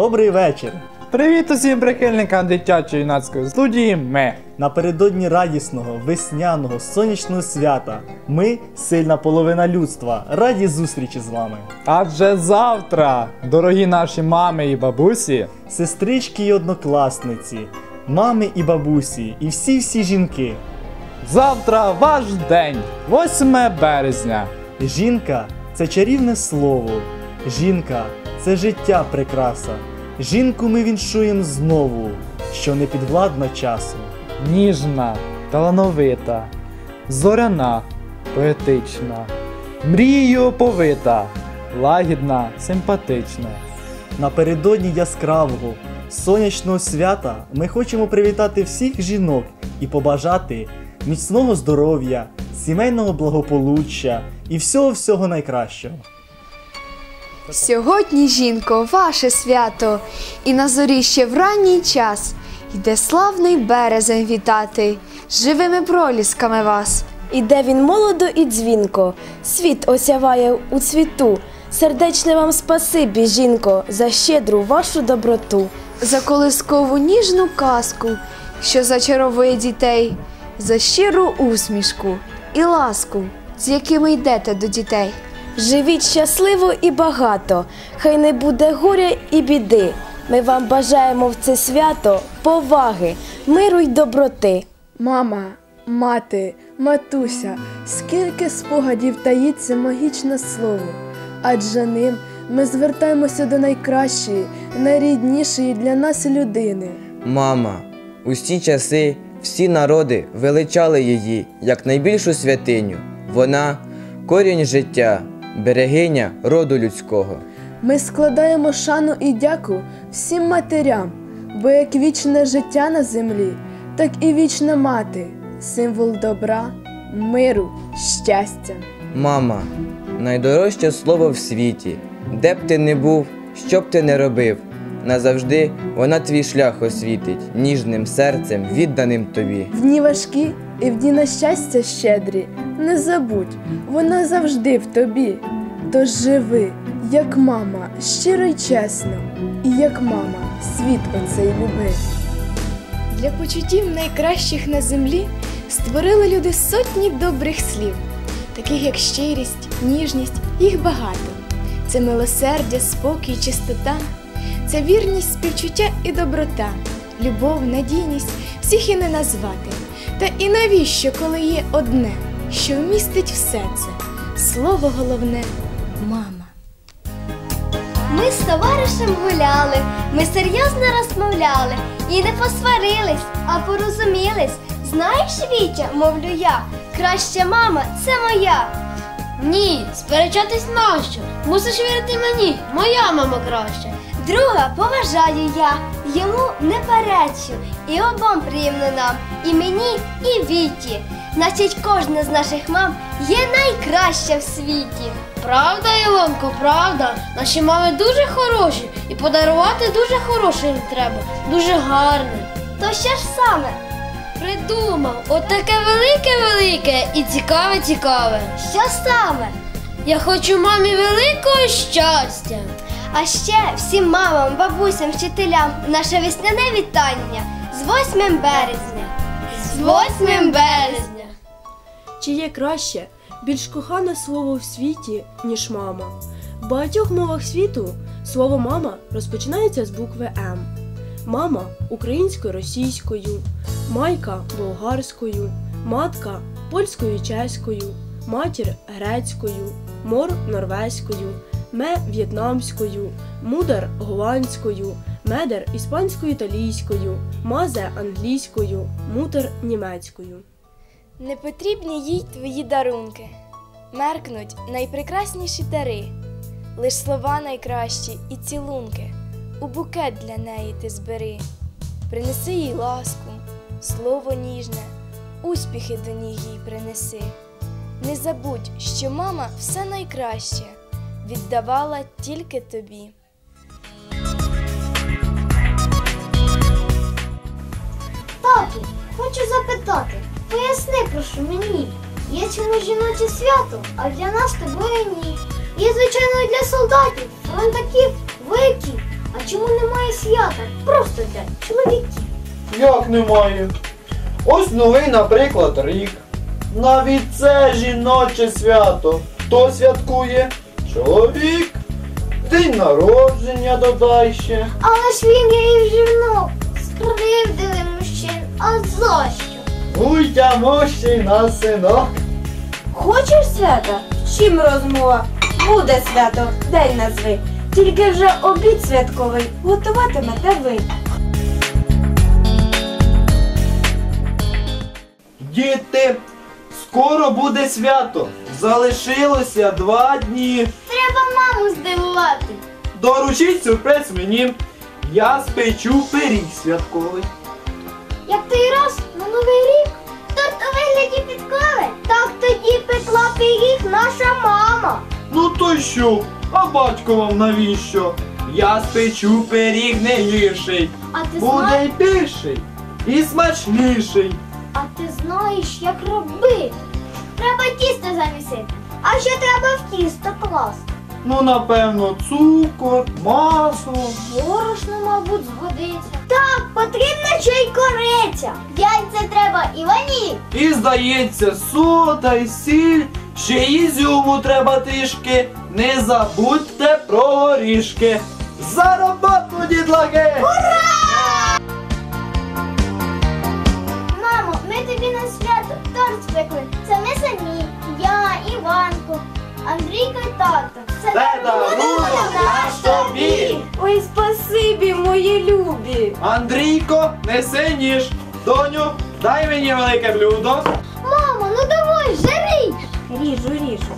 добрий вечір! Привіт усім прихильникам дитячої юнацької студії Ми. Напередодні радісного, весняного, сонячного свята ми, сильна половина людства, раді зустрічі з вами. Адже завтра, дорогі наші мами і бабусі, Сестрички і однокласниці, мами і бабусі, і всі-всі жінки. завтра ваш день, 8 березня. Жінка це чарівне слово. Жінка це життя прикраса. Жінку ми віншуємо знову, що не підвладна часу. Ніжна, талановита, зоряна, поетична, мрією оповита, лагідна, симпатична. Напередодні яскравого сонячного свята ми хочемо привітати всіх жінок і побажати міцного здоров'я, сімейного благополуччя і всього-всього найкращого. Сьогодні, жінко, ваше свято, і на зорі ще в ранній час йде славний березень вітати, живими пролісками вас. Іде він молодо і дзвінко, світ осяває у цвіту. Сердечне вам спасибі, жінко, за щедру вашу доброту. За колискову ніжну казку, що зачаровує дітей, за щиру усмішку і ласку, з якими йдете до дітей. Живіть щасливо і багато, хай не буде горя і біди. Ми вам бажаємо в це свято поваги, миру й доброти. Мама, мати, матуся, скільки спогадів таїться магічне слово, адже ним ми звертаємося до найкращої, найріднішої для нас людини. Мама, усі часи всі народи величали її як найбільшу святиню. Вона корінь життя, берегиня роду людського. Ми складаємо шану і дяку всім матерям, бо як вічне життя на землі, так і вічна мати, символ добра, миру, щастя. Мама, найдорожче слово в світі, де б ти не був, що б ти не робив. Назавжди вона твій шлях освітить ніжним серцем, відданим тобі. В дні важкі і в дні на щастя щедрі. Не забудь, вона завжди в тобі. Тож живи, як мама, щиро й чесно, і як мама, світ оцей люби. Для почуттів найкращих на землі створили люди сотні добрих слів, таких як щирість, ніжність, їх багато. Це милосердя, спокій, чистота, це вірність, співчуття і доброта, любов, надійність, всіх і не назвати. Та і навіщо, коли є одне, що вмістить все це? Слово головне мама. Ми з товаришем гуляли, ми серйозно розмовляли і не посварились, а порозумілись. Знаєш, Вітя, мовлю я, краща мама це моя. Ні, сперечатись нащо? Мусиш вірити мені, моя мама краща. Друга поважаю я, йому не перечу, і обом приємно нам, і мені, і Віті. Значить, кожна з наших мам є найкраща в світі. Правда, Ілонко, правда. Наші мами дуже хороші, і подарувати дуже хороше їм треба, дуже гарне. То що ж саме? Придумав, от таке велике-велике і цікаве-цікаве. Що саме? Я хочу мамі великого щастя. А ще всім мамам, бабусям, вчителям наше весняне вітання з 8 березня. З 8 березня. Чи є краще, більш кохане слово в світі, ніж мама? В багатьох мовах світу слово мама розпочинається з букви М. Мама українською російською, майка болгарською, матка польською чеською, матір грецькою, мор норвезькою, ме в'єтнамською, мудар голландською, медер іспанською італійською, мазе англійською, мутер німецькою. Не потрібні їй твої дарунки, меркнуть найпрекрасніші дари, лиш слова найкращі і цілунки, у букет для неї ти збери, принеси їй ласку, слово ніжне, успіхи до ніг їй принеси. Не забудь, що мама все найкраще віддавала тільки тобі. Тату, хочу запитати, поясни, прошу мені. Є чому жіноче свято, а для нас тобою ні. Є, звичайно, і для солдатів, фронтаків, вояків. А чому немає немає свята, просто для чоловіків. Як немає? Ось новий, наприклад, рік. Навіть це жіноче свято. Хто святкує? Чоловік. День народження додай ще. Але ж він є і жінок. Скривдили мужчин. А за що? Уйдя мужчина, синок. Хочеш свята? Чим розмова? Буде свято, день назви. Тільки вже обід святковий готуватимете ви. Діти, скоро буде свято. Залишилося два дні. Треба маму здивувати. Доручіть сюрприз мені. Я спечу пиріг святковий. Як той раз на новий рік. Торт у вигляді підкови. Так тоді пекла пиріг наша мама. Ну то що? А батько вам навіщо? Я спечу пиріг не гірший. А ти Буде знаєш, й більший, і смачніший. а ти знаєш, як робити. Треба тісто замісити. А що треба в тісто класти? Ну, напевно, цукор, масло. Борошно, мабуть, згодиться. Так, потрібна ще й кориця. Яйця треба і ваніль. І здається, сода й сіль. Ще й ізюму треба трішки. Не забудьте про горішки. За роботу, дітлахи! Мамо, ми тобі на свято торт спекли. Це ми самі. Я, Іванко, Андрійко і тато. Це Це дарунок наш тобі. Ой, спасибі, мої любі. Андрійко, неси ніж. Доню, дай мені велике блюдо. Мамо, ну давай, жари! Ріжу, ріжу.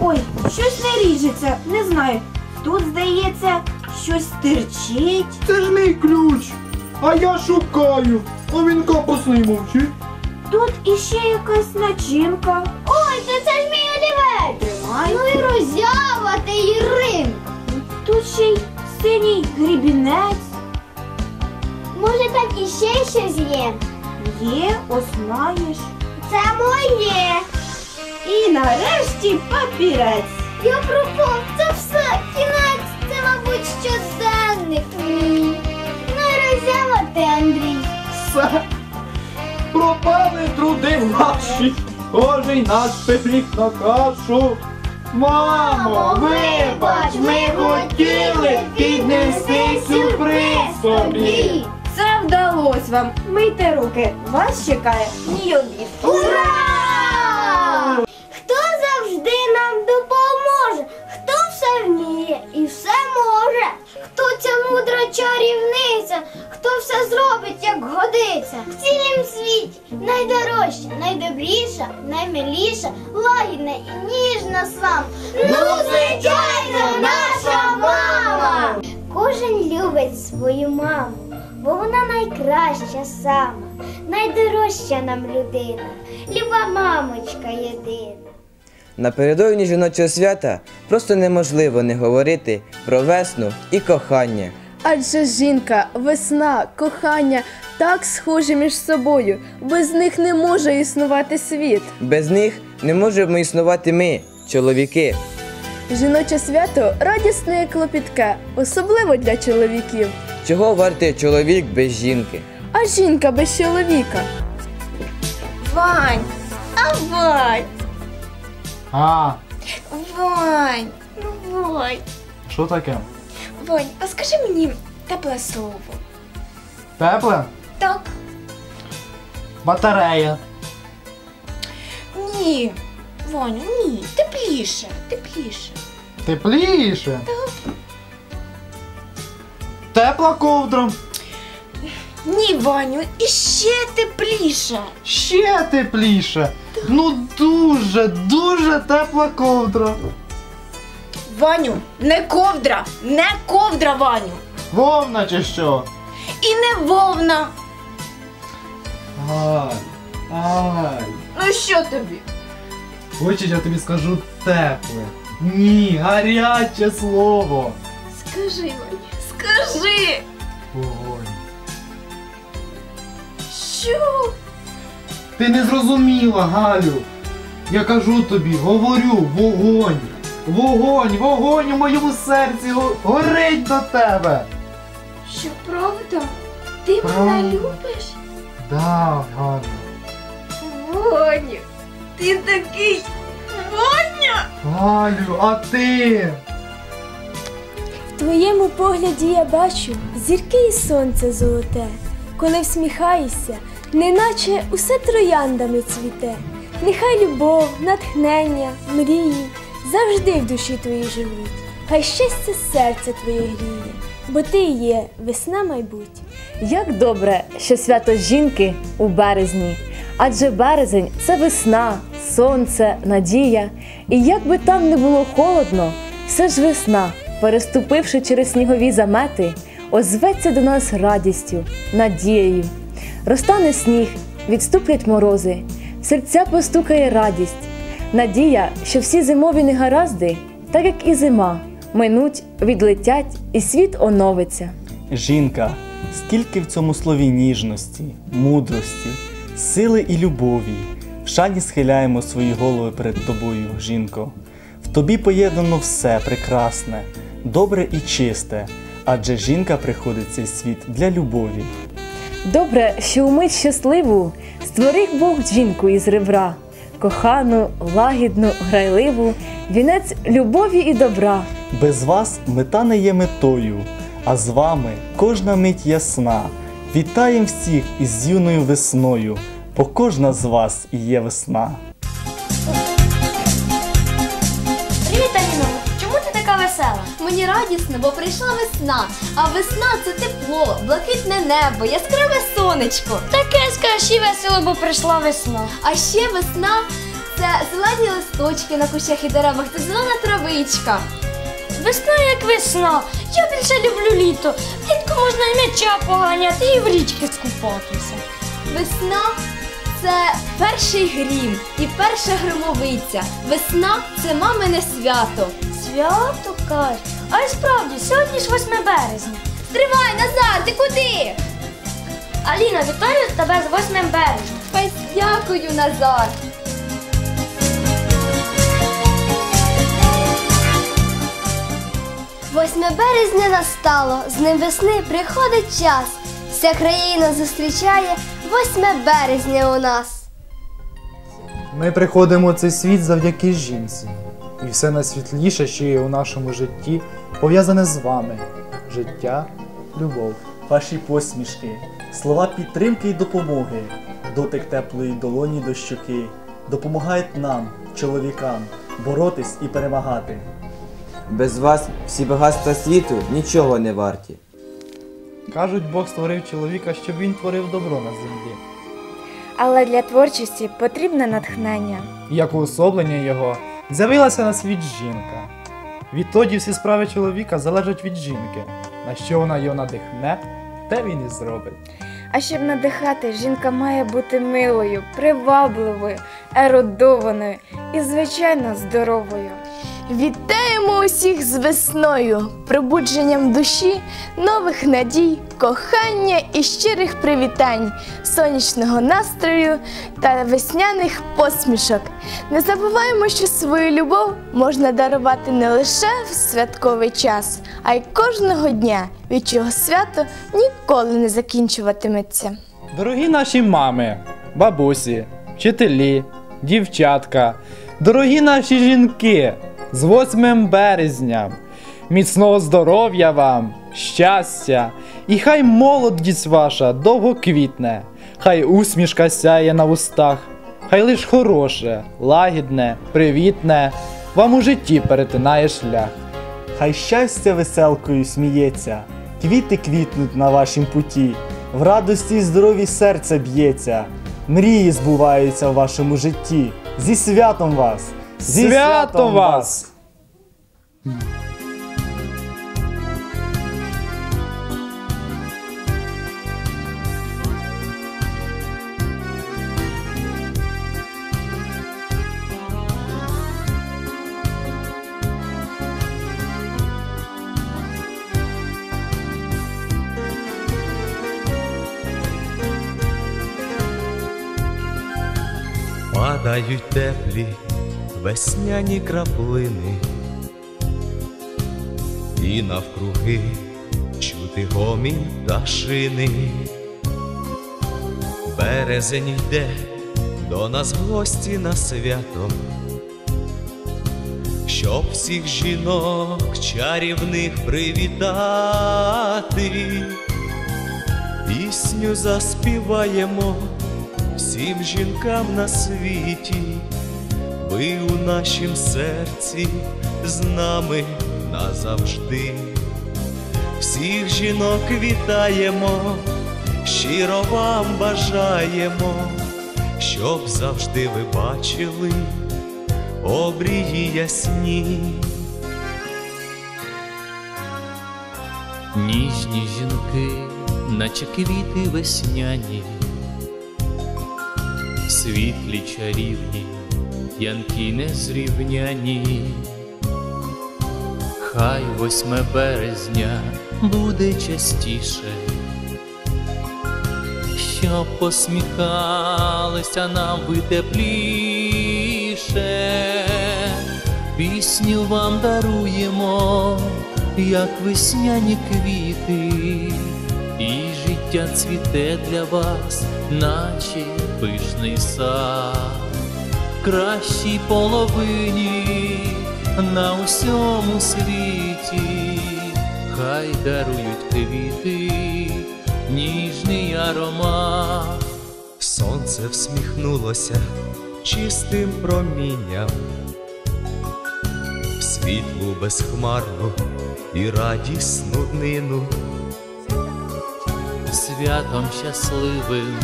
Ой, щось не ріжеться, не знаю. Тут, здається, щось стирчить. Це ж мій ключ. А я шукаю. А він капусний мовчить. Тут іще якась начинка. Ой, це ж мій олівець! Тримай. Ну і роззява ти Ірин. Тут ще й синій грібінець. Може там іще щось є? Є, ось маєш. Це моє. І нарешті папірець. Я пропав, це все, кінець, це, мабуть, щоденник. М. Ну і роззява ти, Андрій. Все. Пропали труди наші. Кожен наш пиріг на кашу. Мамо, вибач, ми хотіли піднести сюрприз тобі. Це вдалось вам. Мийте руки. Вас чекає мій обід. Ура! Людина, люба мамочка єдина. Напередодні жіночого свята просто неможливо не говорити про весну і кохання. Адже жінка, весна, кохання так схожі між собою. Без них не може існувати світ. Без них не можемо існувати ми, чоловіки. Жіноче свято радісне і клопітке, особливо для чоловіків. Чого вартий чоловік без жінки? А жінка без чоловіка. Вань, а Вань, А, Вань, ну Вань. що таке? Вань, а скажи мені тепле слово. Тепле? Так. Батарея. Ні. Ваню, ні. Тепліше, тепліше. Тепліше. Так. Тепла ковдра. Ні, Ваню, іще тепліше. Ще тепліше. Ну дуже, дуже тепла ковдра. Ваню, не ковдра, не ковдра, Ваню. Вовна чи що? І не вовна. Ай, ай. Ну що тобі? Хочеш, я тобі скажу тепле. Ні, гаряче слово. Скажи, Ваню, скажи. Вогонь. Що? Ти не зрозуміла, Галю. Я кажу тобі, говорю, вогонь. Вогонь, вогонь у моєму серці го- горить до тебе. Що правда? Ти Правда. мене любиш? Да, Галю. Воню, ти такий. Воня! Галю, а ти? В твоєму погляді я бачу зірки і сонце золоте, коли всміхаєшся, неначе усе трояндами цвіте. Нехай любов, натхнення, мрії завжди в душі твоїй живуть. Хай щастя серце твоє гріє, бо ти є весна майбуть. Як добре, що свято жінки у березні, адже березень це весна, сонце, надія. І як би там не було холодно, все ж весна, переступивши через снігові замети, озветься до нас радістю, надією. Розтане сніг, відступлять морози, в серця постукає радість, надія, що всі зимові негаразди, так як і зима, минуть, відлетять, і світ оновиться. Жінка, скільки в цьому слові ніжності, мудрості, сили і любові. В шані схиляємо свої голови перед тобою, жінко. В тобі поєднано все прекрасне, добре і чисте, адже жінка приходить цей світ для любові. Добре, що умить щасливу створив Бог жінку із ребра, кохану, лагідну, грайливу, вінець любові і добра. Без вас мета не є метою, а з вами кожна мить ясна. Вітаєм всіх із юною весною, бо кожна з вас і є весна. Весела? Мені радісно, бо прийшла весна. А весна це тепло, блакитне небо, яскраве сонечко. Таке скажи весело, бо прийшла весна. А ще весна це зелені листочки на кущах і деревах, це зелена травичка. Весна як весна. Я більше люблю літо. Влітку можна і м'яча поганяти, і в річки скупатися. Весна це перший грім і перша громовиця. Весна це мамине свято. Свято кажеш. А й справді, сьогодні ж 8 березня. Стривай, Назар, ти куди? Аліна, вітаю тебе з 8 березня. Ой, дякую, Назар. Восьме березня настало, з ним весни приходить час. Вся країна зустрічає 8 березня у нас. Ми приходимо в цей світ завдяки жінці. І все найсвітліше, що є у нашому житті, пов'язане з вами. Життя, любов. Ваші посмішки, слова підтримки і допомоги, дотик теплої долоні до щоки допомагають нам, чоловікам, боротись і перемагати. Без вас всі багатства світу нічого не варті. Кажуть, Бог створив чоловіка, щоб він творив добро на землі. Але для творчості потрібне натхнення. Як уособлення його з'явилася на світ жінка. Відтоді всі справи чоловіка залежать від жінки. На що вона його надихне, те він і зробить. А щоб надихати, жінка має бути милою, привабливою, ерудованою і, звичайно, здоровою. Вітаємо усіх з весною, пробудженням душі, нових надій, кохання і щирих привітань, сонячного настрою та весняних посмішок. Не забуваємо, що свою любов можна дарувати не лише в святковий час, а й кожного дня, від чого свято ніколи не закінчуватиметься. Дорогі наші мами, бабусі, вчителі, дівчатка, дорогі наші жінки, з 8 березня, міцного здоров'я вам, щастя, і хай молодість ваша довго квітне, хай усмішка сяє на вустах, хай лиш хороше, лагідне, привітне, вам у житті перетинає шлях. Хай щастя веселкою сміється, квіти квітнуть на вашім путі, в радості і здорові серце б'ється, мрії збуваються в вашому житті. Зі святом вас! Зі Святом вас! Падають теплі весняні краплини, і навкруги чути гомін пташини. Березень йде до нас гості на свято, щоб всіх жінок чарівних привітати, пісню заспіваємо всім жінкам на світі, ви у нашім серці з нами назавжди. Всіх жінок вітаємо, щиро вам бажаємо, щоб завжди ви бачили обрії ясні. Ніжні жінки, наче квіти весняні, світлі чарівні, янки незрівняні. Хай восьме березня буде частіше, щоб посміхалися нам ви тепліше, пісню вам даруємо, як весняні квіти, і життя цвіте для вас, наче пишний сад, кращій половині на усьому світі, хай дарують квіти, ніжний аромат. Сонце всміхнулося чистим промінням, світлу безхмарну і радісну днину. Святом щасливим,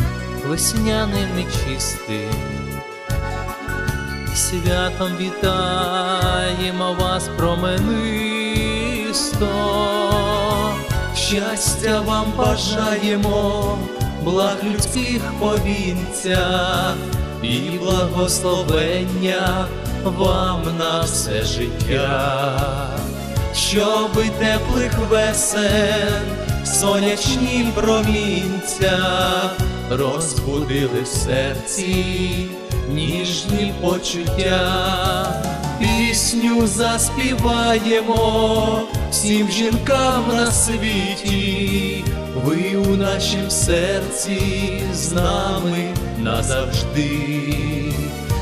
весняним і чистим, святом вітаємо вас променисто, Щастя вам бажаємо, благ людських повінця і благословення вам на все життя, щоби теплих весен, сонячні промінця розбудили в серці ніжні почуття, пісню заспіваємо всім жінкам на світі, ви у нашім серці з нами назавжди.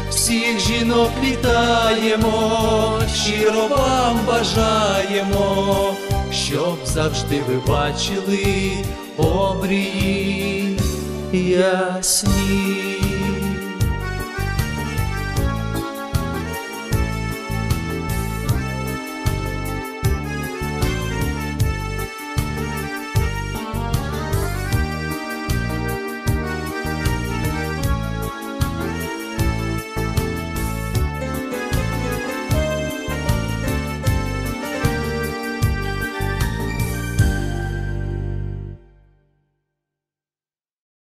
Всіх жінок вітаємо, щиро вам бажаємо, щоб завжди ви бачили обрії ясні.